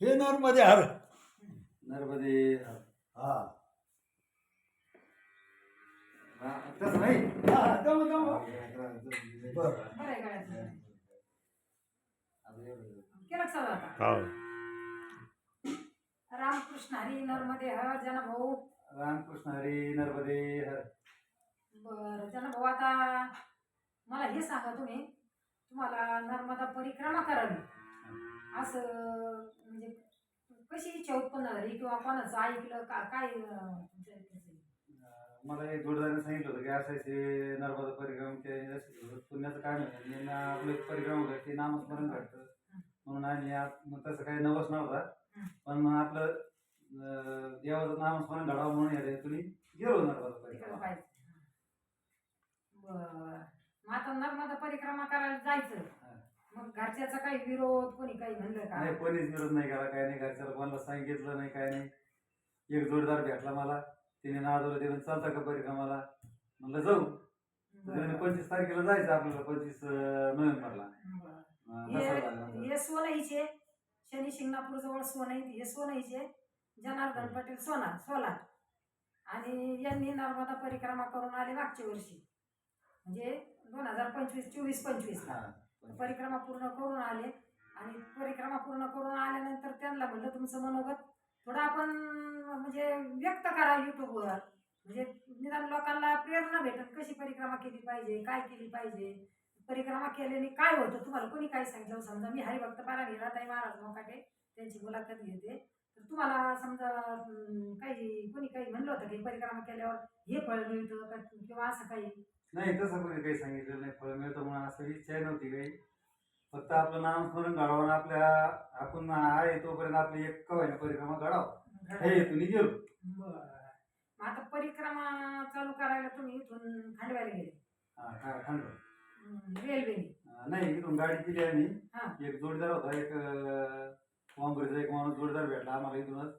हे नरमध्ये हर. नर्मदे हा. तसं नाही? हा, जमा, जमा. बरं. बरं. बरं आहे गळ्यातलं. केलं का चालू आता. हो. रामकृष्ण हरी नर्मदे हर जन भाऊ रामकृष्ण हरी नर्मदे हर. बर जन भाऊ आता मला हे सांगा तुम्ही. तुम्हाला नर्मदा परिक्रमा करावी. असं म्हणजे कशी इच्छा उत्पन्न झाली किंवा कोणाचं ऐकलं का काय अं, तुमच्या इकडचं? अं, मला एक जोडदाराने सांगितलं होतं की असायचे नर्मदा परिक्रमचे असे पुण्याचं काय म्हणतात आपलं एक परिक्रम होतं ते नामस्मरण घडतं म्हणून आम्ही आत- मग तसं काही नवस नव्हता. पण मग आपलं अं, देवाचं नामस्मरण घडावं म्हणून या तुम्ही गेलो नर्मदा तिकडं परिक्रमा पाहिजे बर मग आता नर्मदा परिक्रमा करायला जायचं. मग घरच्याचा काही विरोध कोणी काही म्हणलं का? नाही कोणीच विरोध नाही केला काय नाही घरच्याला कोणाला सांगितलं नाही काय नाही. एक जोडदार भेटला मला तिने नादवलं ते चालता का परिक्रमाला म्हणलं जाऊ. त्याने बरं. पंचवीस तारखेला जायचं आपल्याला पंचवीस नोव्हेंबरला. बरं. अं, दसरा झाल्यानंतर. हे हे सोनाईचे. शनी शिंगणापूर जवळ सोनाई हे सोनाईचे. जनार्दन पटेल सोना सोला आणि यांनी नर्मदा परिक्रमा करून आले मागच्या वर्षी. म्हणजे दोन हजार पंचवीस चोवीस पंचवीस. हा. परिक्रमा पूर्ण करून आले. आणि परिक्रमा पूर्ण करून आल्यानंतर त्यांना म्हणलं तुमचं मनोगत थोडं आपण म्हणजे व्यक्त करा युट्यूबवर म्हणजे निदान लोकांना प्रेरणा भेटत कशी परिक्रमा केली पाहिजे काय केली पाहिजे. परिक्रमा केल्याने काय होतं? तुम्हाला कोणी काय सांगितलं? समजा मी हरिभक्त पारायण हिराताई महाराज मोकाटे त्यांची मुलाखत घेते. तर तुम्हाला समजा काही कोणी काही म्हणलं होतं की परिक्रमा केल्यावर हे फळ मिळतं का? किंवा असं काही नाही तसं कोणी काही सांगितलं नाही फळ मिळतं म्हणून असं इच्छा नव्हती काही. फक्त आपलं नामस्मरण घडावं आणि आपल्या आपण आहे तोपर्यंत आपली एक कवायना परिक्रमा घडावं. हे हेतून गेलो मग आता परिक्रमा चालू करायला तुम्ही इथून खांडव्याला गेले. हा खांडवा. रेल्वेने. नाही इथून गाडी केली. आम्ही. एक जोडीदार होता एक वांबरीचा एक माणूस जोडीदार भेटला आम्हाला इथूनच.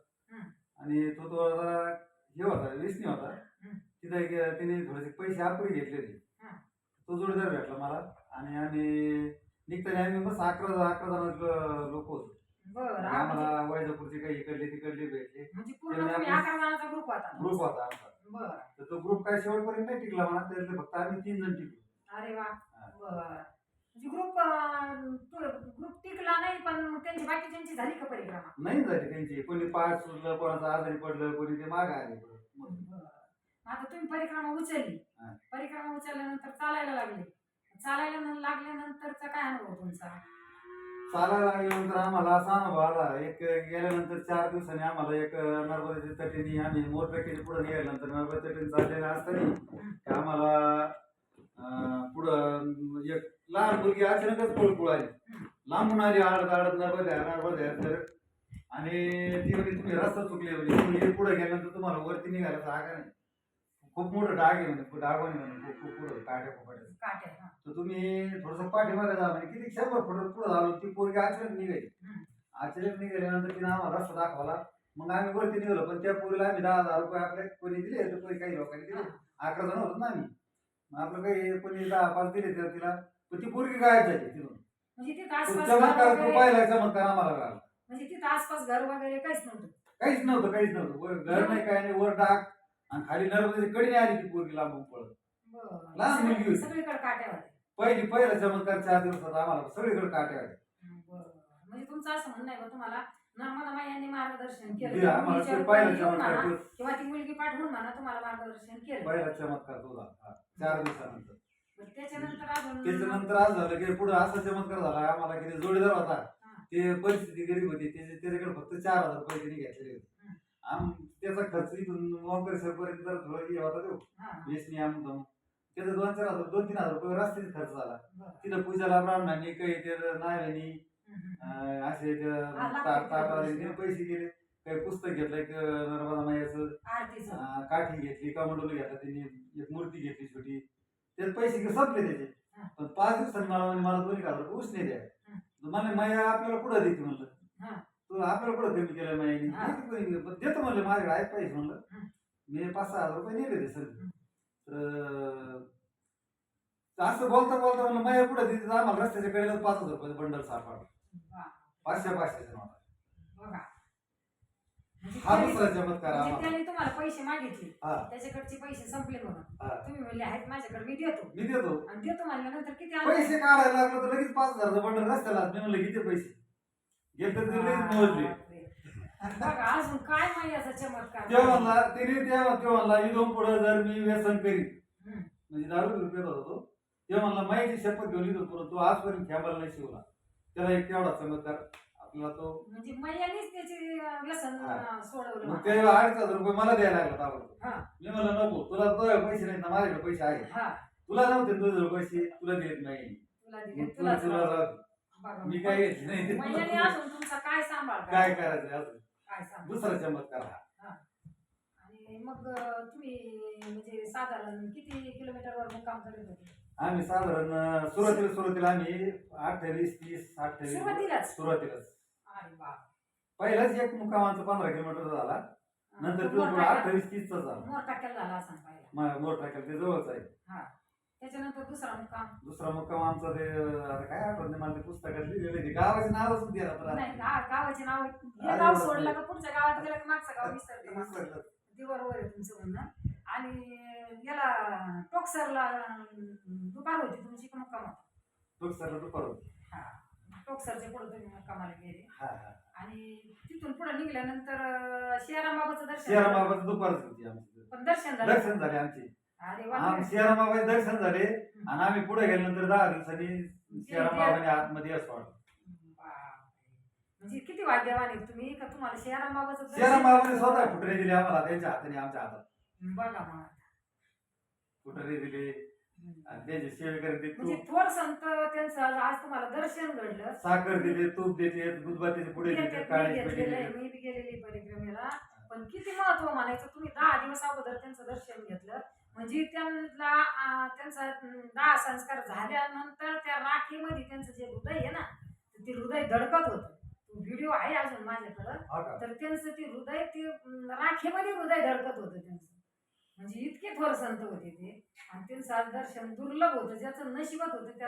आणि तो तो हे होता व्यसनी होता. तिथं एक तिने थोडेसे पैसे आपुरी घेतले होते हं. तो जोडीदार भेटला मला आणि आम्ही निघताना आम्ही बस अकरा अकरा जण लोक होतो. बरं आणि म्हणजे आम्हाला वैजापूरचे काही इकडले तिकडले भेटले. म्हणजे पूर्ण त्यामुळे तुम्ही आपण- अकरा जणांचा ग्रुप होता. ग्रुप होता आमचा. बरं. तर तो ग्रुप काय शेवटपर्यंत नाही टिकला म्हणा त्यातले फक्त आम्ही तीन जण टिकलो. अरे वा. हा. बरं. म्हणजे ग्रुप ग्रुप टिकला नाही पण मग त्यांची बाकीच्यांची झाली का परिक्रमा? नाही झाली त्यांची. कोणी पाय सुटलं कोणाचं आजारी पडलं कोणी ते माग आले. बरं. आता तुम्ही परिक्रमा उचलली. हा. परिक्रमा उचलल्यानंतर चालायला लागले. चालायला न- लागल्यानंतरचा काय अनुभव तुमचा? चालायला लागल्यानंतर आम्हाला असा अनुभव आला. एक गेल्यानंतर चार दिवसांनी आम्हाला एक नर्मदाच्या तटीने आम्ही मोरपैकीच्या पुढे निघाल्यानंतर नर्मदा तटीने चाललेलं असताना आम्हाला अं, पुढं एक लहान मुलगी अचानकच पळ आली लांबून आली आडत आडत नर्मदा नर्मदा तर आणि ती म्हणजे तुम्ही रस्ता चुकले म्हणजे तुम्ही पुढे गेल्यानंतर तुम्हाला वरती निघायला जागा नाही. खूप मोठं डाग आहे म्हणजे डाग आहे म्हणे खूप खूप पुढं काट्या हा. तर तुम्ही थोडस पाठीमागे जा म्हणजे किती शंभर फुट पुढे झालो ती पोरगी अचानक निघाली. हम्म. अचानक निघाल्यानंतर तिने आम्हाला रस्ता दाखवला. मग आम्ही वरती निघालो पण त्या पोरीला आम्ही दहा हजार रुपये आपले कोणी दिले तर कोणी काही लोकांनी दिले. अकरा जण होतो ना आम्ही. मग आपलं काही कोणी दहा पाच दिले तर तिला पण ती पोरगी गायब झाली तिथून. म्हणजे तिथं तो आसपास चमत्कार घर तो वगैरे- पाहिला चमत्कार आम्हाला कळाला म्हणजे तिथं आसपास घर वगैरे काहीच नव्हतं. काहीच नव्हतं काहीच नव्हतं. वर घर नाही काय नाही वर डाग. आणि खाली नर्मदेची कडी नाही आली ती पोरगी लांबून पळत बरं. लहान मुलगी होती. सगळीकडे काट्या होत्या पहिली पहिला चमत्कार चार दिवसात आम्हाला सगळीकडे काट्या आल्या बरं. म्हणजे तुमचं असं म्हणणं आहे तुम्हाला नर्मदा माई यांनी मार्गदर्शन केलं आम्हाला मुलीच्या ते पहिला रूपाने येऊन चमत्कार म्हणा, तो- किंवा ती मुलगी पाठवून म्हणा तुम्हाला मार्गदर्शन केलं पहिला चमत्कार तो झाला हा, चार दिवसानंतर त्याच्यानंतर अजून त्याच्यानंतर आज झालं की पुढे असा चमत्कार झाला आम्हाला की ते जोडीदार होता. ते परिस्थिती गरीब होती त्याचे त्याच्याकडे फक्त चार हजार त्यांनी घेतलेले होते. आम त्याचा खर्च इथून वांकरेश्वर पर्यंत जर थोडा हे होता तो वेसनी आम त्याचा दोन चार हजार दोन तीन हजार रुपये रस्त्याने खर्च झाला. तिथं पूजाला ब्राह्मणांनी काही ते नाव्यानी असे ते हा, लागते ताट ते ताट पैसे. गेले. काही पुस्तक घेतलं एक नर्मदा मायाचं. काठी घेतली कमंडोल घेतला त्यांनी एक मूर्ती घेतली छोटी. त्यात पैसे संपले त्याचे. पण पाच दिवसांनी मला मला दोन्ही हजार रुपये उसने द्या. मला माया आपल्याला पुढे देते म्हणलं. तू आपल्याला पुढे कमी केलं मायाने हा. देते कोणी पण देतो म्हणलं माझ्याकडे आहेत पैसे म्हणलं. मी पाच सहा हजार रुपये नेले ते सर. तर तर असं बोलता बोलता म्हणलं पुढे देते तर आम्हाला रस्त्याच्या कडेला पाच हजार रुपये बंडल सापडला वा, पाचशे पाचशेचा नोटा बघा. हा त्यांनी- दुसरा चमत्कार म्हणजे आम्हाला. त्यांनी तुम्हाला पैसे मागितले. हा. त्याच्याकडचे पैसे संपले म्हणून. हा. तुम्ही म्हणले आहेत माझ्याकडे मी देतो. मी देतो. आणि देतो म्हणल्यानंतर किती आले? पैसे काढायला लागलो तर लगेच पाच हजारचं बंडल रस्त्याला. मी म्हणलं किती पैसे? मोजले. बघा अजून काय माहिती चमत्कार तेव्हा म्हणला तिने तेव्हा तो म्हणला इथून पुढे जर मी व्यसन हम्म. म्हणजे दारू बिरू पित होता तो तेव्हा म्हणला माहिती शपथ घेऊन येतो पुढे तो आजपर्यंत खेळायला नाही शिवला त्याला एक तेवढा चमत्कार आपला तो म्हणजे मैयानीच त्याचे अं, व्यसन. अं, सोडवलं मग म्हणा. ते अडीच हजार रुपये मला द्यायला लागला ताबडतोब हा. मी म्हणलं नको तुला तुझ्याकडे पैसे नाहीत ना माझ्याकडे पैसे आहेत हा तुला नव्हते तुझे पैसे तुला देत नाही तुला दिले मग तुला तुला तुला राहू दे. मी काय घेतली नाही. मैयाने अजून तुमचा काय सांभाळ? काय करायचं अजून? काय सांभाळ? दुसरा चमत्कार हा. आणि मग तुम्ही म्हणजे साधारण किती किलोमीटरवर मुक्काम करत होते? आम्ही साधारण सुरुवातीला सुरुवातीला आम्ही अठ्ठावीस तीस अठ्ठावीस सुरुवातीलाच? सुरुवातीलाच. अरे वा. पहिलाच एक मुक्कामांचा पंधरा किलोमीटर झाला. नंतर तो पुढे अठ्ठावीस तीसचा झाला. मोर टाक्याला झाला असं पाहिला. मोठा टाकेल ते जवळच आहे. त्याच्यानंतर दुसरा मुक्काम. दुसरा मुक्काम आमचा ते आता काय आठवत नाही मला ते पुस्तकात लिहिलेलं ते. गावाचे नावच होते नाही गा- गावाचे नाव हे गाव. सोडलं का पुढच्या गावात गेलं की मागचं गाव. ते बरोबर आहे तुमचं म्हणणं. आणि याला टोकसरला अं, दुकान होती तुमची का मुक्काम होता? पुस्तकाला तो परत हा. टोकसरच्या पुढे तुम्ही मुक्कामाला गेले. हा हा. आणि तिथून पुढे निघाल्यानंतर अं, दर्शन झालं. दुपारच होती आमची. पण दर्शन झालं. दर्शन झाले आमचे. अरे वा शेरा बाबाचे दर्शन झाले. आणि आम्ही पुढे गेल्यानंतर दहा दिवसांनी शेरा बाबाने आतमध्ये असं वाटलं. बापरे. म्हणजे किती भाग्यवान आहे तुम्ही का तुम्हाला शेरामाबाचं दर्शन- शेरा बाबाने स्वतः फुटरे दिले आम्हाला त्यांच्या हाताने आमच्या हातात. बघा मग फुटरे दिले. हम्म. आणि त्यांचे सेवेकरी म्हणजे तूप. थोर संत त्यांचं आज तुम्हाला दर्शन घडलं. साखर दिले तूप देते दुधबातीचे पुढे देते काळे आहे, पेढे मी बी गेलेली परिक्रमेला. पण किती महत्त्व म्हणायचं तुम्ही दहा दिवस अगोदर त्यांचं दर्शन घेतलं. म्हणजे त्यांना त्यांचा दहा संस्कार झाल्यानंतर त्या राखीमध्ये त्यांचं जे हृदय आहे ना ते हृदय धडकत होतं. व्हिडिओ आहे अजून माझ्याकडं? तर त्यांचं ते हृदय ते राखेमध्ये हृदय धडकत होतं त्यांचं. म्हणजे इतके थोर संत होते ते. आणि त्यांचं आज दर्शन दुर्लभ होतं ज्याचं नशिबात होतं त्या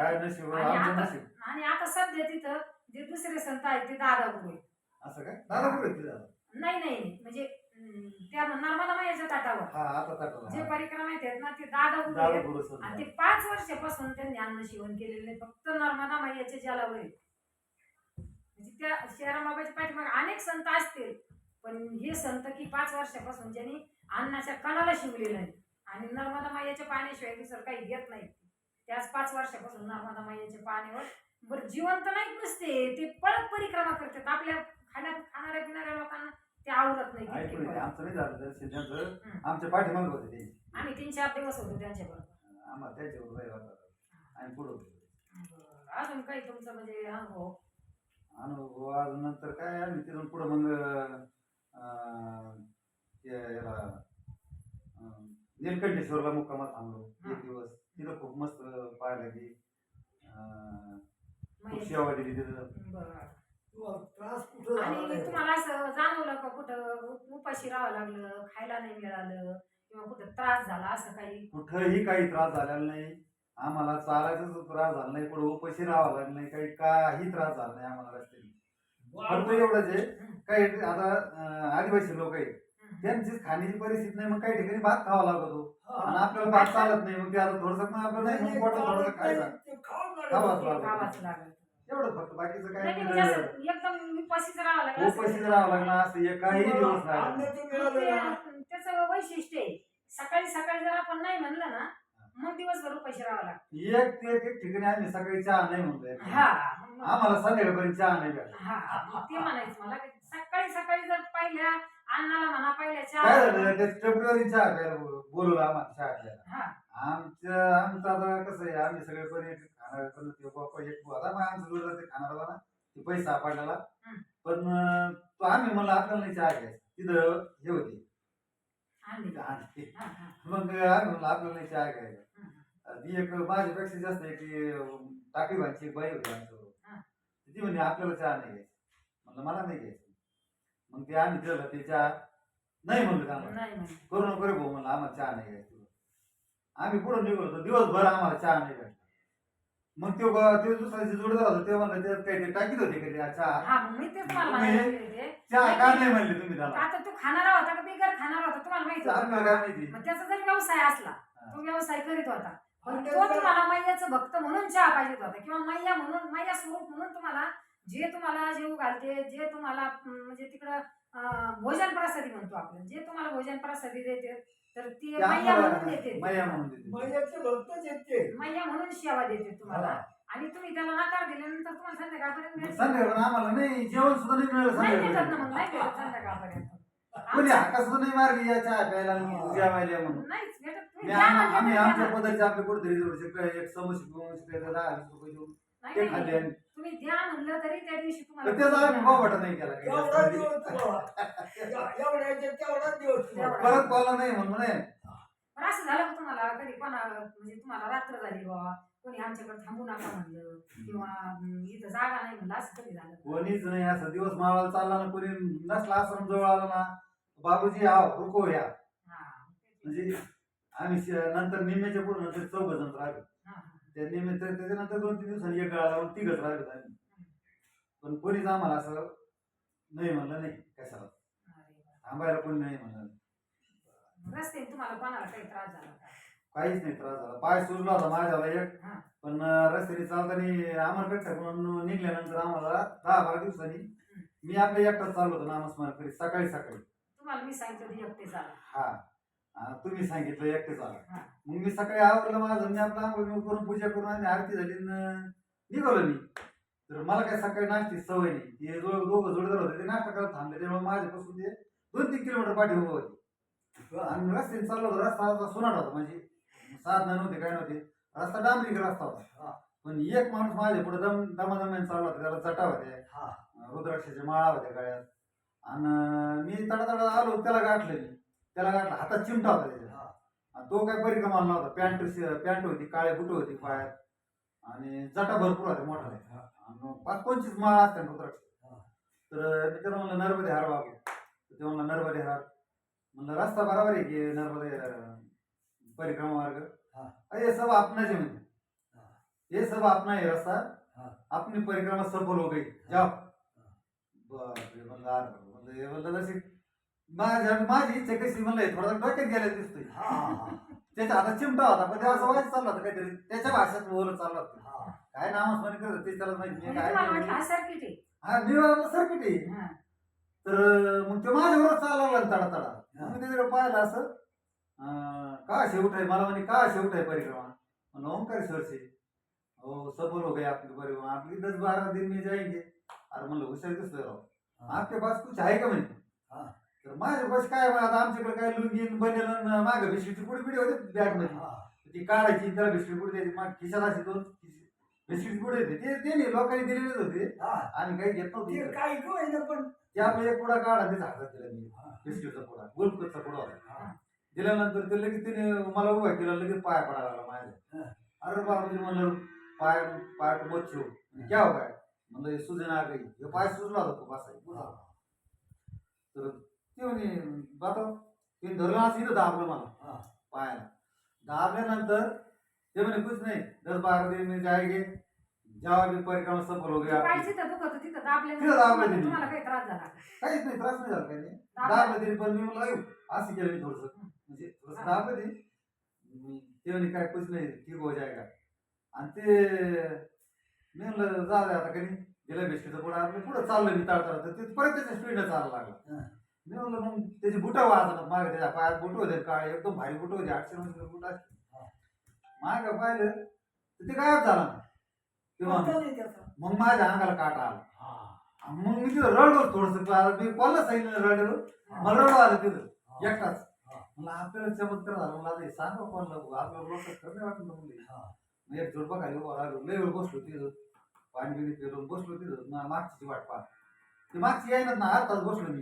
आणि आता सध्या तिथं जे दुसरे संत आहेत ते दादा गुरु असं काय? दादा? दादा नाही नाही. म्हणजे त्या नर्मदा मायाच्या ताटावर हा आता जे हा. परिक्रमा आहेत ना ते दादा दादा आहेत गुरु आणि. ते पाच वर्षापासून त्यांनी अन्न शिवण केलेलं नाही फक्त नर्मदा मायाच्या जलावर आहेत. म्हणजे त्या शहरामाबाच्या पाठीमागे अनेक संत असतील पण हे संत की पाच वर्षापासून ज्यांनी अन्नाच्या कणाला शिवलेलं आहे आणि नर्मदा मायाच्या पाण्याशिवाय दुसरं काही घेत नाही त्याच पाच वर्षापासून नर्मदा मायाच्या पाण्यावर बरं जिवंत नाही नसते ते पळत परिक्रमा करतात आपल्या खाण्या खाणाऱ्या पिणाऱ्या लोकांना ते आवडत नाही तितके ऐकून पळत. आमचं नाही झालं दर्शन त्यांचं हम्म. आमच्या पाठीमागे होते ते आम्ही तीन चार दिवस होतो त्यांच्याबरोबर आम्हाला त्यांच्यावर होता आणि पुढे होते बरं. अजून काही तुमचं म्हणजे अनुभव अनुभव आज नंतर काय आम्ही तिथून पुढे मग अं, ते याला अं, नीलकंठेश्वरला मुक्कामात थांबलो. एक दिवस तिथं खूप मस्त पाहायला की अं, खूप. सेवा दिली तिथं बरं. त्रास कुठं झाला आणि नाही? तुम्हाला असं जाणवलं का कुठं उपाशी राहावं लागलं खायला नाही मिळालं किंवा कुठं त्रास झाला असं काही कुठंही काही त्रास झालेला नाही आम्हाला चालायचाच त्रास झाला नाही कुठं उपाशी राहावं लागलं नाही काही काही त्रास झाला नाही आम्हाला रस्त्याने फक्त एवढंच आहे काही आता अं, आदिवासी लोक आहेत हम्म. त्यांचीच खाण्याची परिस्थिती नाही मग काही ठिकाणी भात खावा लागतो हा. आणि आपल्याला भात चालत नाही मग ते आता थोडस मग आपलं नाही नाही, मग पोटात थोडंसं नाही, खायचं ते खावं लागेल. खावंच ते लागलं. खावाचं लागलं एवढं फक्त बाकीचं काय नाही, म्हणजे असं एकदम उपाशीच राहावं लागलं असं. उपाशी काही राहावं लागलं असं एकही दिवस अन्न नाही ते मग मिळालं. ना. ते- त्याचं वैशिष्ट्य आहे. सकाळी सकाळी जर आपण नाही म्हणलं ना मग दिवसभर उपाशी राहावं लागतं. एक एक एक ठिकाणी आम्ही सकाळी चहा नाही म्हणतोय हा मग- आम्हाला संध्याकाळपर्यंत चहा नाही भेटला हा मग ते म्हणायचं मला की सकाळी सकाळी जर पहिल्या अन्नाला म्हणा पहिल्या काय चहा झालं? ते टपरीवरही चहा प्यायला बोलवलं आम्हाला चहा प्यायला. हा. आमचं आमचं आता कसं आहे आम्ही सगळे पर्यटक खाणार पण ते बाप्पा एक आता मग आमचं जोडलं ते खाणारा ना ते पैसा सापडलेला. पण तो आम्ही म्हणलं आपल्याला नाही चहा घ्यायचा. तिथं हे होती. का? हा, हा, मग आम्ही म्हणलं आपल्याला नाही चहा घ्यायचा. हा. ती एक माझ्यापेक्षा जास्त एक ती टाकी भांची एक बाई होती आमच्याबरोबर हा. ती म्हणजे आपल्याला चहा नाही घ्यायचा. म्हणलं मला नाही घ्यायचं. मग ते आम्ही दिलं ते चहा. नाही म्हणलं का करू नको रे भाऊ म्हणलं आम्हाला चहा नाही घ्यायचा. आम्ही पुढे निघलो होतो. दिवसभर आम्हाला चहा नाही भेटला. मग तो ग- तो दुसरा जे जोडदार होता ते म्हणलं त्यात काही ते टाकीत होते का ते? चहा. हा मग मी तेच मला तुम्ही- होते. चहा का नाही म्हणले तुम्ही त्याला. आता तू खाणारा होता का बिगर खाणारा होता तुम्हाला माहिती आपल्याला काय होतं माहिती? मग त्याचा जर व्यवसाय असला तो व्यवसाय करीत होता. पण तो तुम्हाला मैयाचं भक्त म्हणून चहा पाहिजे होता किंवा मैया म्हणून मैया स्वरूप म्हणून तुम्हाला जे तुम्हाला जेव घालते जे तुम्हाला अं, म्हणजे तिकडं अं, भोजन प्रसादी म्हणतो आपण जे तुम्हाला भोजन प्रसादी देते तर ती मैया म्हणून आम्हाला देते मैया म्हणून देते. मैयाचे भक्तच आहेत ते. मैया म्हणून सेवा देते तुम्हाला. हा. आणि तुम्ही त्याला नकार दिल्यानंतर तुम्हाला संध्याकाळपर्यंत मिळत नाही. संध्याकाळ आम्हाला नाही जेवण सुद्धा नाही मिळालं नाही भेटत ना मग संध्याकाळी नाही भेटत संध्याकाळपर्यंत. कोणी आमचं- हाका सुद्धा नाही मारली या चहा प्यायला आणि जेवायला म्हणून. नाहीच भेटत तुम्ही आम्ही आमच्या द्या. पद्धतीचे आपले कुठेतरी एक समोसे घेऊन शिकायचं दहा वीस रुपये देऊन ते नाही, खाल्ले नाही. तुम्ही द्या म्हणलं तरी त्या दिवशी तुम्हाला तर त्याचा आम्ही भाव वाटत नाही केला काही एवढा जास्त. दिवस. तेवढा. परत कॉल नाही म्हणून म्हणे पण असं झालं का तुम्हाला कधी कोणा म्हणजे तुम्हाला रात्र झाली बाबा कोणी आमच्याकडे थांबू नका म्हणलं किंवा अं, इथं जागा नाही म्हणलं असं कधी झालं कोणीच नाही असं दिवस मावाला चालला ना कोणी नसला आश्रम जवळ आला ना बाबूजी आव रुको या हा. म्हणजे आम्ही श- नंतर निम्म्याच्या पुढे नंतर चौघ जण राहिलो हा, हा. त्या निम्मे त्या- त्याच्यानंतर दोन तीन दिवसांनी एक गळा लावून राहिलो आम्ही पण कोणीच आम्हाला असं नाही म्हणलं नाही कशाला. थांबायला कोणी नाही म्हणलं. तुम्हाला कोणाला काही त्रास झाला का? काहीच नाही त्रास झाला. पाय सुजला होता माझ्याला एक. हा. पण रस्त्याने चालताना अमरपेठ म्हणून निघल्यानंतर आम्हाला दहा बारा दिवसांनी मी आपल्या एकटाच चाललो होतो नामस्मरण करीत सकाळी सकाळी. तुम्हाला मी सांगितलं होतं एकटे झाला हा. तुम्ही सांगितलं एकटेच आला. हा. मग मी सकाळी आवरलं माझं मी आपलं आंघोळ बिंघोळ करून पूजा करून आणि आरती झाली न निघालो मी. तर मला काय सकाळी नाश्ती सवय नाही. ते जो दोघं जोडदार होते ते नाश्ता करत थांबले. त्यामुळे माझ्यापासून ते दोन तीन किलोमीटर पाठी उभं होते. आणि रस्त्याने चाललो होतो. रस्ता होता सुनाट होता म्हणजे साधनं नव्हते काय नव्हते. रस्ता डांबरी रस्ता हा. होता पण एक माणूस माझ्या पुढे दम दमादम्याने चालला होता. त्याला चटा होत्या. हा. रुद्राक्षाच्या माळा होत्या गळ्यात. आणि मी तडा तडा आलो त्याला गाठलं मी. त्याला गाठलं हातात चिमटा होता त्याच्या. हा. तो काय परिक्रमाला नव्हता पॅन्ट पॅन्ट होती काळे बुट होती पायात आणि जटा भरपूर होत्या मोठा पाच पंचवीस माळ असतात रुद्राक्ष. तर मी त्याला म्हणलं नर्मदे हार बाबू. ते म्हणलं नर्मदे हार. म्हणलं रस्ता बरोबर आहे की नर्मदे परिक्रमा मार्ग? हा. सब है म्हणजे. हा. सब अपना है रास्ता. हा. अपनी परिक्रमा सफल हो गई. जाओ. बापरे म्हणलं म्हणलं हे म्हणलं जशी माझ्या माझी इच्छा कशी म्हणलं थोडा डोक्यात गेल्या दिसतोय. त्याच्या हातात चिमटा होता पण ते असं वाईट चालला होता काहीतरी. त्याच्या भाषेत बोलत चालला होता. हा. काय नामस्मरण करत ते त्याला माहिती म्हणजे काय हा सर्किट आहे? हा मी सर्किट आहे. हा. तर मग ते माझ्यावर चालला लागला तडा तडा मी त्याच्याकडे पाहिलं असं का शेवट आहे? मला म्हणे का शेवट आहे परिक्रमा? ओंकार सरसे हो सफल हो गए आपली परिक्रमा. आपली दस बारा दिन में जाएंगे. अरे म्हणलं हुशार दिसतोय राव. आपके पास कुछ आहे का म्हणे? हा. तर माझ्या पास काय मग आता आमच्याकडे काय लुंगी बनेल मागे बिस्किटची पुढे पिढी होते बॅगमध्ये. ती काढायची त्याला बिस्किट पुढे द्यायची मग खिशात अशी दोन बिस्किट पुढे येते ते ते नाही लोकांनी दिलेलेच होते. आम्ही काही घेत नव्हतो ते इकडे. काही होईना पण ते आपलं एक पुडा काढा त्याच्या हातात दिला मी हा. बिस्किटचा पुडा गोलकटचा पुडा होता हा. दिल्यानंतर ते लगेच तिने मला उभा केला लगेच पाय पडायला लागला माझ्या. अरे बाबा म्हणलं पाय पाय को मत छू क्या हो काय म्हणलं सुजन आ गई हे पाय सुजला होता खूप असा हा. तर ते म्हणे बाबा ते धरलं असं इथं दाबलं मला हा. पायाला दाबल्यानंतर ते म्हणे कुछ नाही दस बारा दिन में जाएंगे जेव्हा मी परिक्रमा सफल हो गया पाय आपली. जिथं दुखत होतं तिथं दाबले तिथं दाबलं त्यांनी. तुम्हाला काही त्रास झाला का? काहीच नाही त्रास नाही झाला काही नाही दाबलं. तरी पण मी "अयो, असं केलं मी थोडस म्हणजे थोडस. दाबलं ते मी- ते म्हणे काय कुछ नाही ठीक हो जाएगा आणि ते मी म्हणलं जा आता काही गेलं बिस्किटचं पुढं आपलं पुढं चाललं मी ताळ तर ते परत त्याच्या स्पीडनं चालायला लागला. मी म्हणलं मग त्याची बुटं वाजतात मागे त्याच्या पायात बुट होते काळे एकदम भारी बुट होते आठशे नऊशे बुट असते हा. मागं पाहिलं तर ते गायब झाला त्याचा. मग माझ्या अंगाला काटा आला. मग मी तिथं रडलो थोडस मी कोणाला सांगितलं रडलो मला रडू आलं तिथं हा. एकटाच. मला आपल्याला चमत्कार झाला मला हे सांगा कोणाला आपल्याला लोक नाही वाटलं मुली हा. मग एक जोडपा खाली उभा राहिलो लय वेळ बसलो तिथं पाणी बिणी पिलो बसलो तिथं मागची वाट पाहत ते मागची येईनात ना अर्धा तास बसलो मी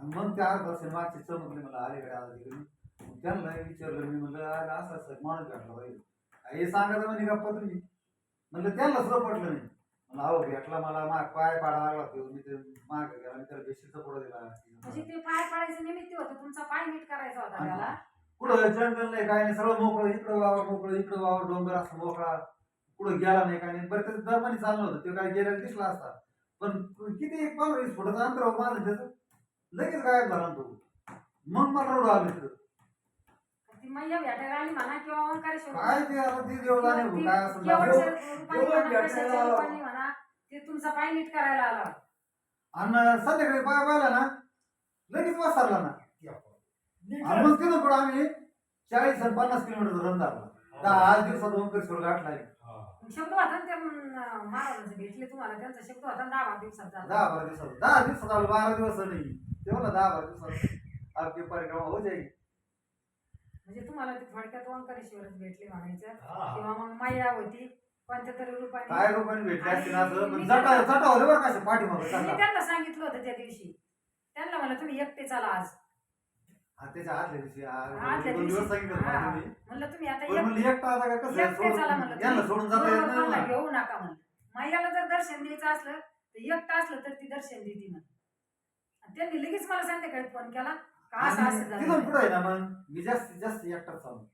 आणि मग त्या अर्धा मागची चमकली मला अलीकडे आला तिकडे. त्यांना विचारलं मी म्हणलं अरे असं असं माणूस भेटला पाहिजे हे सांगायचं म्हणजे गप्पा तुम्ही. म्हणलं त्यांना सुद्धा पटलं नाही. म्हणलं अहो भेटला मला माग पाय पाडा लागला तो मी ते माग गेला मी त्याला बेशीचा पुढं म्हणजे दिला ते पाय पाडायचं निमित्त होतं तुमचा पाय नीट करायचा होता त्याला. पुढं जंगल नाही काय नाही सगळं मोकळं इकडं वावर मोकळं इकडं वावर डोंगर असं मोकळा. पुढं गेला नाही काय नाही. बरं त्याचं दरम्याने चाललं होतं ते काय गेल्याला दिसला असता. पण किती एक पंधरा वीस फुटाचं अंतर माझं त्याचं. लगेच गायब झाला तो. मग मला रोड आले तर ती मैया भेटायला आली म्हणा किंवा ओंकारेश्वर काय ते आता ते देव जाणे भाऊ, काय असं केवढच्या झालं. रूपाने म्हणा, कशाच्या रूपाने म्हणा ते तुमचा पाय नीट करायला आला. आणि संध्याकाळी पाय पाहिला ना लगेच वासरला ना. आणि मग तिथं पुढे आम्ही चाळीस आणि पन्नास किलोमीटर रन धरला. दहा आठ दिवसात ओंकारेश्वर गाठला शब्द होता ना ते अं, महाराजांचे भेटले तुम्हाला त्यांचा शब्द होता ना दहा बारा दिवसात झाला. दहा बारा दिवसात. दहा दिवसात आलो बारा दिवस नाही तेव्हा दहा बारा परिक्रमा हो जाईल. म्हणजे तुम्हाला ते थोडक्यात ओंकारेश्वरच भेटले म्हणायचं. हा. किंवा मग माया होती कोणत्या तरी रूपाने काय रुपयाने भेटले असं? पण जटा जटा होते बरं पाठीमागं मी त्यांना. सांगितलं होतं त्या दिवशी. त्यांना म्हणलं तुम्ही एकटे चला आज. हा त्याच्या आदल्या दिवशी आदल्या आ- दोन दिवशी. दिवस सांगितलं हा. मला तुम्ही म्हणलं तुम्ही आता पण एक- म्हणलं एकटा आता काय कसं आहे, एकटे चला म्हणलं सोडून यांना सोडून जाता येत बरोबर नाही मला ना. घेऊ नका म्हणलं. मायाला जर दर्शन द्यायचं असलं तर एकटं असलं तर ती दर्शन देते म्हण आणि त्यांनी लगेच मला संध्याकाळी फोन केला. का असं असं तिथून झालं पुढे ना मग मी जास्तीत जास्त एकटाच चालू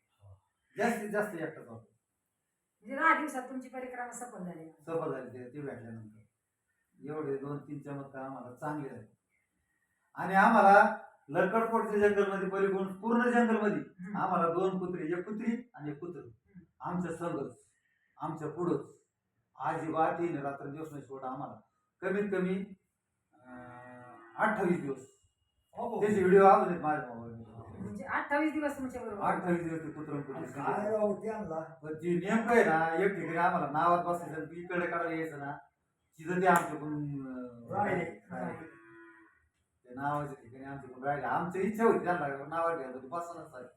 जास्तीत जास्त एकटा चालू म्हणजे दहा दिवसात तुमची परिक्रमा सफल झाली. सफल झाली ते ते भेटल्यानंतर. एवढे दोन तीन चमत्कार आम्हाला चांगले झाले आणि आम्हाला लकडकोटच्या जंगलमध्ये पलीकडून पूर्ण जंगलमध्ये. हम्म. आम्हाला दोन कुत्री एक कुत्री आणि एक कुत्र. आमच्या संघच आमच्या पुढंच. अजिबात येईन रात्र दिवस नाही सोडा आम्हाला. कमीत कमी अठ्ठावीस दिवस हो. त्याचे व्हिडिओ आहेत माझ्या मोबाईल म्हणजे अठ्ठावीस दिवस तुमच्या बरोबर अठ्ठावीस दिवस ते कुत्र काय संघ. राहू त्यांना पण ती नेमकं आहे ना एक ठिकाणी आम्हाला नावात बसायचं आणि इकडे काढायला यायचं ना तिथं ते आमच्याकडून राहिले. राहिले. ते नावाच्या ठिकाणी आमच्याकडून राहिले आमची इच्छा होती त्यांना नावात घ्यायला होती पाहिजे.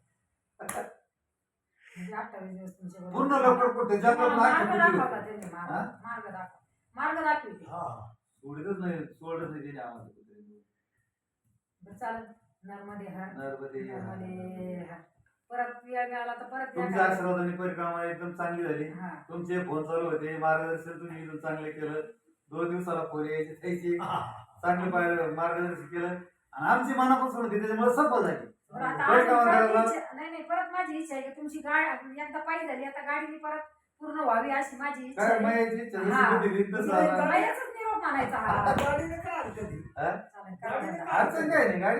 म्हणजे अठ्ठावीस दिवस तुमच्या बरोबर पूर्ण लवकर कुठे जंगलात मार्ग दाखवला हा? मार्ग दाखव मार्ग दाखवते हा सोडतच नाही सोडत नाही त्याने आम्हाला नर्मदे हर नर्मदे हर परत वेळ मिळाला तर परत या तुमच्या. आशीर्वादाने परिक्रमा एकदम चांगली झाली. हा. तुमचे फोन चालू होते. मार्गदर्शन तुम्ही एकदम चांगलं केलं. दोन दिवसाला फोन यायचे त्याची चांगलं पाहिलं मार्गदर्शन केलं. आणि आमची मनापासून होती त्याच्यामुळे सफल झाली. बरं आता परिक्रमा अजून परत करायला इच्छा- नाही नाही परत माझी इच्छा आहे की तुमची गाडी एकदा पायी झाली आता गाडीने परत पूर्ण व्हावी अशी माझी इच्छा काय आहे. माहिती हा. तसं. बायाचाच निरोप हा गाडीने काय आहे? हा? चालेल, करा आता. अडचण काय नाही गाडी